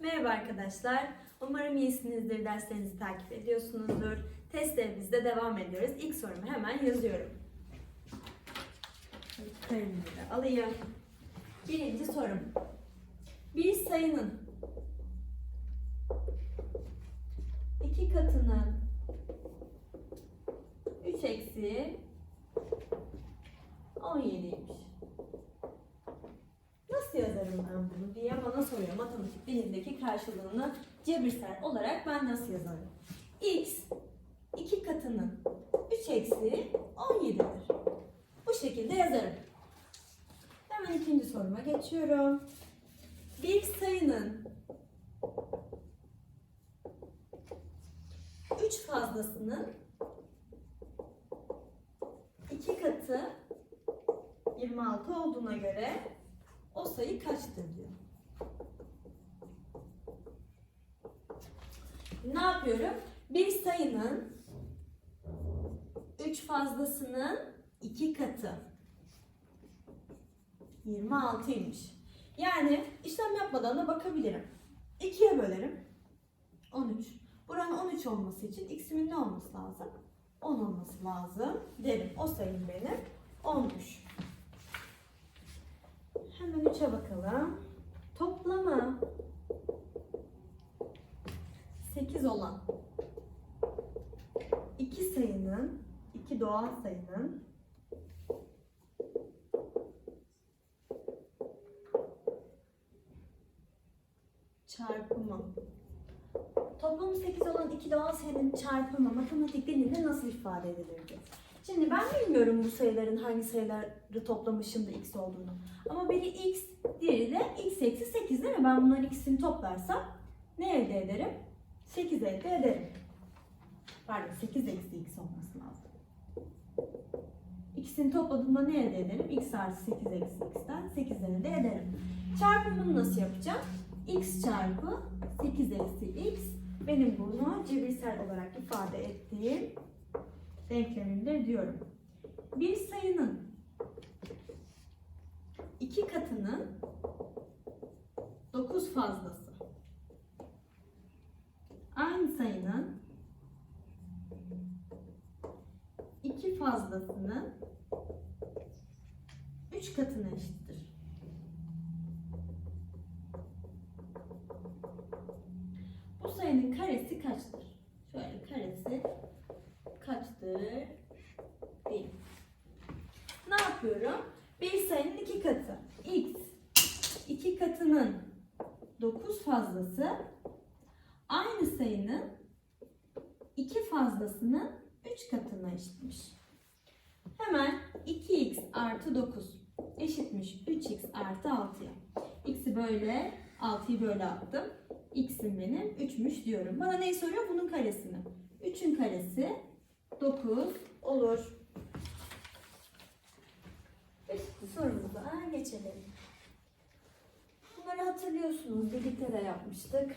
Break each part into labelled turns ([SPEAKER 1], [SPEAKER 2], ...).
[SPEAKER 1] Merhaba arkadaşlar. Umarım iyisinizdir, derslerinizi takip ediyorsunuzdur. Testlerimizde devam ediyoruz. İlk sorumu hemen yazıyorum. Kalemimi alayım. Birinci sorum. Bir sayının iki katının 3 eksiği 17'ymiş. Yazarım ben bunu diye bana soruyor. Matematik dilindeki karşılığını cebirsel olarak ben nasıl yazarım? x iki katının 3 eksiği 17'dir. Bu şekilde yazarım. Hemen ikinci soruma geçiyorum. Bir sayının 3 fazlasının iki katı 26 olduğuna göre o sayı kaçtır diyor. Ne yapıyorum? Bir sayının 3 fazlasının 2 katı 26'ymış. Yani işlem yapmadan da bakabilirim. 2'ye bölerim. 13. Buranın 13 olması için x'imin ne olması lazım? 10 olması lazım derim. O sayım benim 10'muş. Hemen 3'e bakalım. Toplamı 8 olan iki sayının, iki doğal sayının çarpımı. Toplamı 8 olan iki doğal sayının çarpımı matematik dilinde nasıl ifade edilirdi? Şimdi ben bilmiyorum bu sayıların hangi sayıları toplamışım da x olduğunu. Ama biri x, diğeri de x eksi 8 değil mi? Ben bunların ikisini toplarsam ne elde ederim? 8 elde ederim. Pardon 8 eksi x olması lazım. İkisini topladığımda ne elde ederim? x artı 8 eksi x'ten 8 elde ederim. Çarpımını nasıl yapacağım? x çarpı 8 eksi x benim bunu cebirsel olarak ifade ettiğim denklemimdir diyorum. Bir sayının iki katının 9 fazlası. Aynı sayının iki fazlasının 3 katına eşittir. Bu sayının karesi kaçtır? Şöyle karesi kaçtır? Değil. Ne yapıyorum? Bir sayının iki katı. X. iki katının 9 fazlası aynı sayının iki fazlasının 3 katına eşitmiş. Hemen 2x artı 9 eşitmiş 3x artı 6'ya. X'i böyle 6'yı böyle attım. X'im benim 3'müş diyorum. Bana neyi soruyor? Bunun karesini. 3'ün karesi 9 olur. Beşinci sorumuza geçelim. Bunları hatırlıyorsunuz. Birlikte de yapmıştık.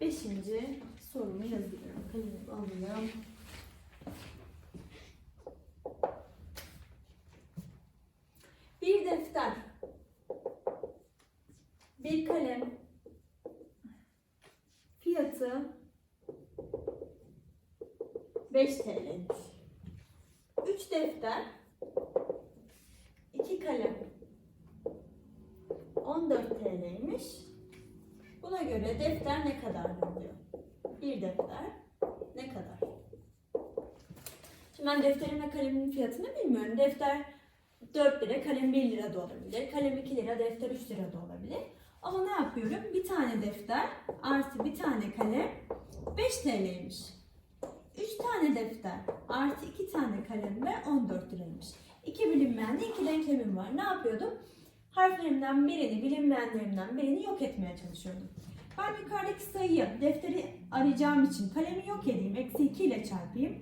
[SPEAKER 1] Beşinci sorumu yazıyorum. Kalemi alıyorum. Bir defter, bir kalem, fiyatı 5 TL'ymiş. 3 defter, 2 kalem 14 TL'ymiş. Buna göre defter ne kadardır diyor. Bir defter ne kadar? Şimdi ben defterin ve kalemin fiyatını bilmiyorum. Defter 4 lira, kalem 1 lira da olabilir. Kalem 2 lira, defter 3 lira da olabilir. Ama ne yapıyorum? Bir tane defter artı bir tane kalem 5 TL'ymiş. 3 tane defter artı 2 tane kalem de 14 liraymış. İki bilinmeyenli iki denklemim var. Ne yapıyordum? Harflerimden birini, bilinmeyenlerimden birini yok etmeye çalışıyordum. Ben yukarıdaki sayıyı, defteri arayacağım için kalemi yok edeyim. Eksi 2 ile çarpayım.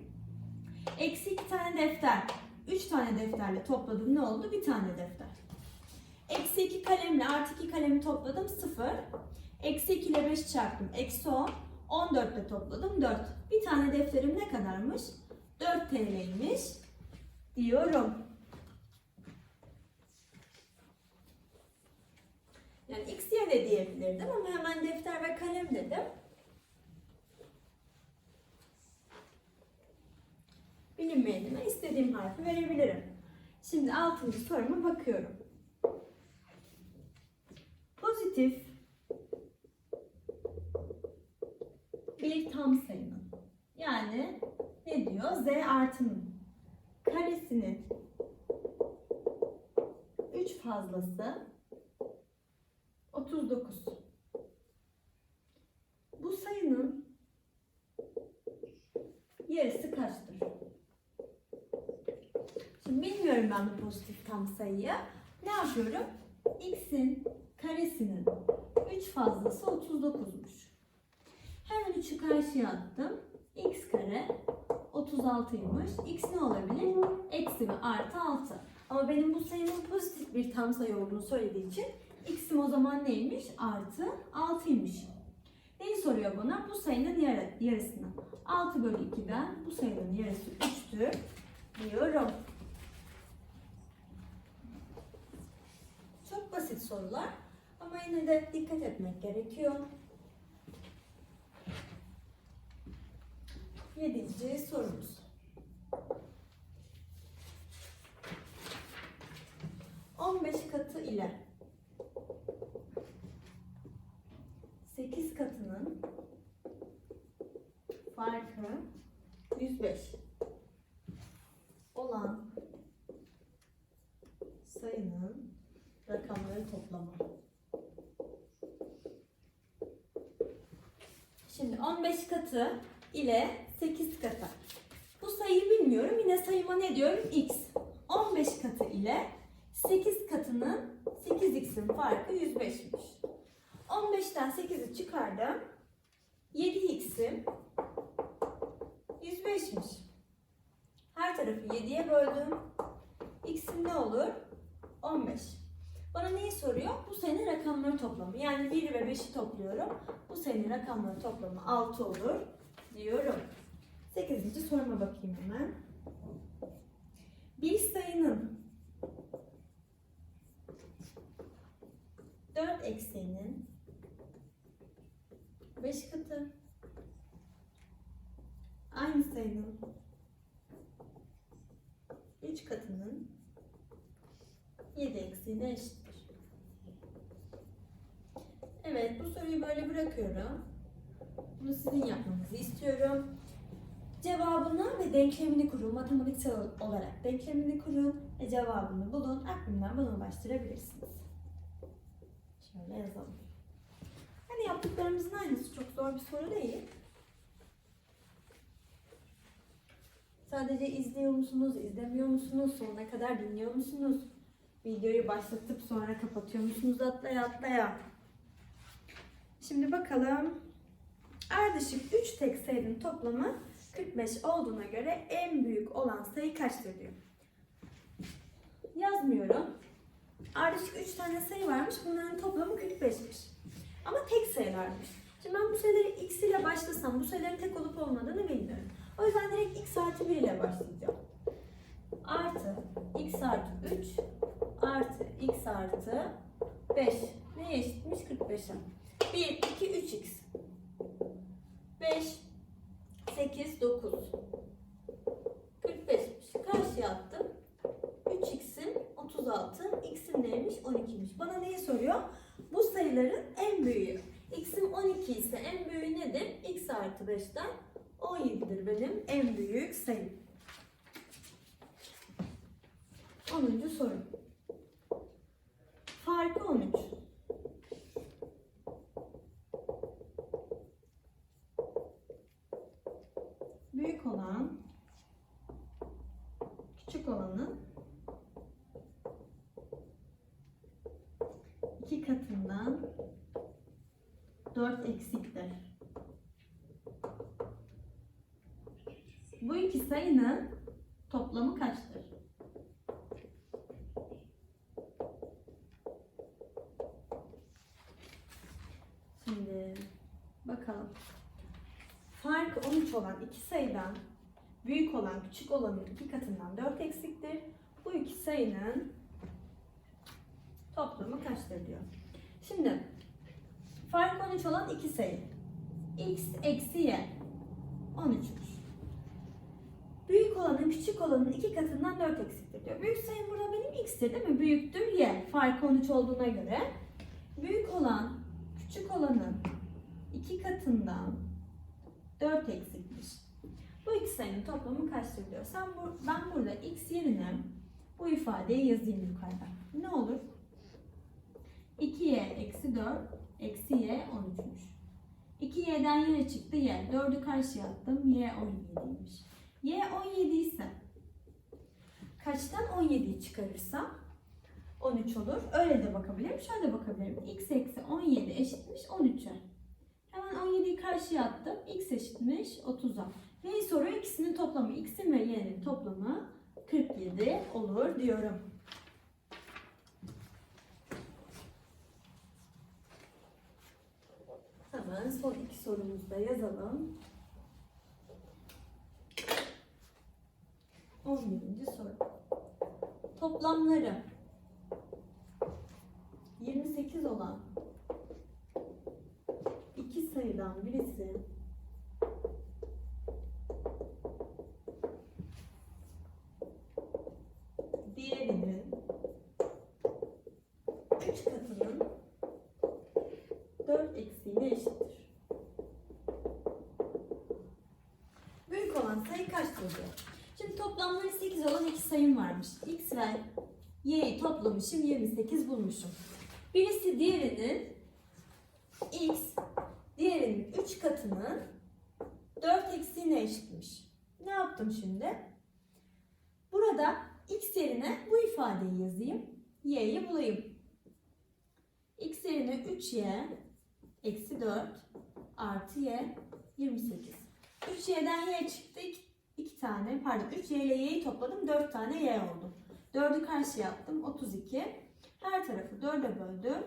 [SPEAKER 1] Eksi 2 tane defter. 3 tane defterle topladım ne oldu? Bir tane defter. Eksi 2 kalemle artı 2 kalemi topladım 0. Eksi 2 ile 5 çarptım. Eksi 10. 14 ile topladım 4. Bir tane defterim ne kadarmış? 4 TL'ymiş diyorum. Yani x, y de diyebilirdim ama hemen defter ve kalem dedim. Bilinmeyenime istediğim harfi verebilirim. Şimdi altıncı soruma bakıyorum. Pozitif bir tam sayının yani ne diyor? Z artının karesinin 3 fazlası 39. Bu sayının yarısı kaçtır? Şimdi bilmiyorum ben bu pozitif tam sayıyı. Ne yapıyorum? X'in karesinin 3 fazlası 39'muş. Hemen 3'ü karşıya attım. X kare 36'ymış. X ne olabilir? Eksi ve artı 6. Ama benim bu sayının pozitif bir tam sayı olduğunu söylediği için x'im o zaman neymiş? Artı 6'ymış. Neyi soruyor bana? Bu sayının yarı, yarısını. 6 bölü 2'den bu sayının yarısı 3'tür diyorum. Çok basit sorular ama yine de dikkat etmek gerekiyor. Yedinci sorumuz. 15 katı ile 8 katının farkı 105 olan sayının rakamları toplamı. Şimdi 15 katı ile 8 katı. Bu sayıyı bilmiyorum. Yine sayıma ne diyorum? X. 15 katı ile 8 katının 8x'in farkı 105'miş. 15'ten 8'i çıkardım. 7x'im 105'miş. Her tarafı 7'ye böldüm. x'im ne olur? 15. Bana neyi soruyor? Bu sayının rakamları toplamı. Yani 1 ve 5'i topluyorum. Bu sayının rakamları toplamı 6 olur diyorum. 8. soruma bakayım hemen. Bir sayının 4 eksiğinin 5 katı aynı sayının 3 katının 7 eksiğine eşittir. Evet bu soruyu böyle bırakıyorum. Bunu sizin yapmanızı istiyorum. Cevabını ve denklemini kurun. Matematiksel olarak denklemini kurun ve cevabını bulun. Aklımdan bana ulaştırabilirsiniz. Şöyle yazalım. Hani yaptıklarımızın aynısı çok zor bir soru değil. Sadece izliyor musunuz, izlemiyor musunuz, sonuna kadar dinliyor musunuz? Videoyu başlatıp sonra kapatıyor musunuz atlaya atlaya? Şimdi bakalım. Ardışık 3 tek sayının toplamı 45 olduğuna göre en büyük olan sayı kaçtır diyor. Yazmıyorum. Ardışık 3 tane sayı varmış. Bunların toplamı 45'miş. Ama tek sayılarmış. Şimdi ben bu sayıları x ile başlasam bu sayıların tek olup olmadığını bilmiyorum. O yüzden direkt x artı 1 ile başlayacağım. Artı x artı 3 artı x artı 5. Neye eşitmiş? 45'e. 1, 2, 3x. 5, 8, 9. 45'miş. Karşıya attım. 3x'im 36. X'im neymiş? 12'miş. Bana neyi soruyor? Bu sayıların en büyüğü. X'im 12 ise en büyüğü nedir? X artı 5'ten 17'dir benim en büyük sayım. 10. soru. Farkı 13. Büyük olan küçük olanın iki katından 4 eksiktir. Bu iki sayının toplamı kaçtır? Şimdi bakalım. Fark 13 olan iki sayıdan büyük olan küçük olanın iki katından 4 eksiktir. Bu iki sayının toplamı kaçtır diyor. Şimdi fark 13 olan iki sayı. x eksi y 13'müş. Büyük olanın küçük olanın iki katından 4 eksiktir diyor. Büyük sayım burada benim x'tir değil mi? Büyüktür y. Fark 13 olduğuna göre. Büyük olan küçük olanın iki katından 4 eksikmiş. Bu iki sayının toplamı kaçtır diyor. Sen bu, ben burada x yerine bu ifadeyi yazayım yukarıda. Ne olur? 2y eksi 4 eksi y 13'müş. 2y'den y çıktı y. 4'ü karşıya attım. y 17'ymiş. Y 17 ise kaçtan 17'yi çıkarırsam 13 olur. Öyle de bakabilirim. Şöyle bakabilirim. x eksi 17 eşitmiş 13'e. Hemen 17'yi karşıya attım. x eşitmiş 30'a. Neyi soruyor? İkisinin toplamı. x'in ve y'nin toplamı 47 olur diyorum. Hemen son iki sorumuzu da yazalım. 11. soru. Toplamları 28 olan iki sayıdan birisi diğerinin 3 katının 4 eksiğine eşittir. Büyük olan sayı kaçtır diyor. Şimdi toplamları 8 olan iki sayım varmış. X ve Y'yi toplamışım 28 bulmuşum. Birisi diğerinin X, diğerinin 3 katının 4 eksiğine eşitmiş. Ne yaptım şimdi? Burada X yerine bu ifadeyi yazayım. Y'yi bulayım. X yerine 3Y eksi 4 artı Y 28. 3Y'den Y çıktı. 2 tane pardon 3Y ile Y'yi topladım. 4 tane Y oldu. 4'ü karşıya attım. 32. Her tarafı 4'e böldüm.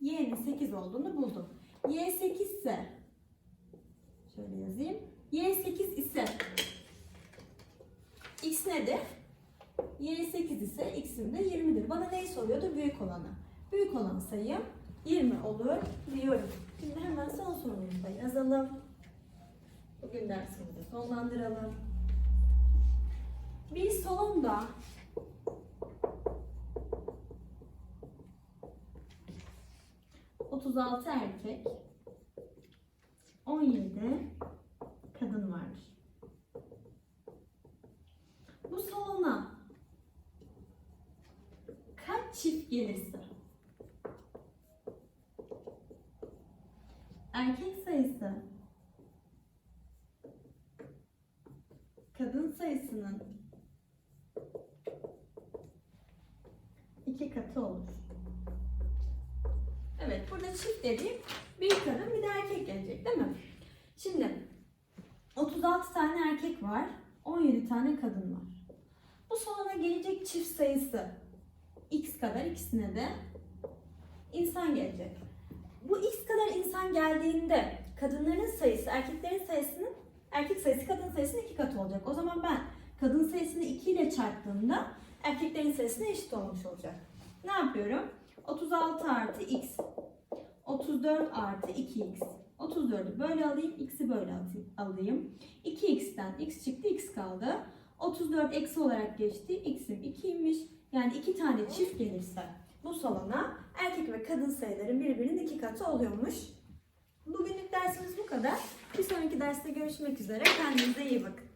[SPEAKER 1] Y'nin 8 olduğunu buldum. Y 8 ise şöyle yazayım. Y 8 ise X nedir? Y 8 ise X'in de 20'dir. Bana neyi soruyordu? Büyük olanı. Büyük olan sayım 20 olur diyorum. Şimdi hemen son sorumuzu da yazalım. Bugün dersimizi sonlandıralım. Bir salonda ...36 erkek... ...17 kadın vardır. Bu salona... ...kaç çift gelirse... ...erkek sayısı... ...kadın sayısının... ...iki katı olur. Evet, burada çift dediğim bir kadın bir de erkek gelecek değil mi? Şimdi 36 tane erkek var, 17 tane kadın var. Bu salona gelecek çift sayısı x kadar ikisine de insan gelecek. Bu x kadar insan geldiğinde kadınların sayısı erkeklerin sayısının erkek sayısı kadın sayısının iki katı olacak. O zaman ben kadın sayısını 2 ile çarptığımda erkeklerin sayısına eşit olmuş olacak. Ne yapıyorum? 36 artı x 34 artı 2x 34'ü böyle alayım x'i böyle alayım 2x'ten x çıktı x kaldı 34 eksi olarak geçti x'im 2'ymiş yani iki tane çift gelirse bu salona erkek ve kadın sayıların birbirinin iki katı oluyormuş. Bugünlük dersimiz bu kadar. Bir sonraki derste görüşmek üzere. Kendinize iyi bakın.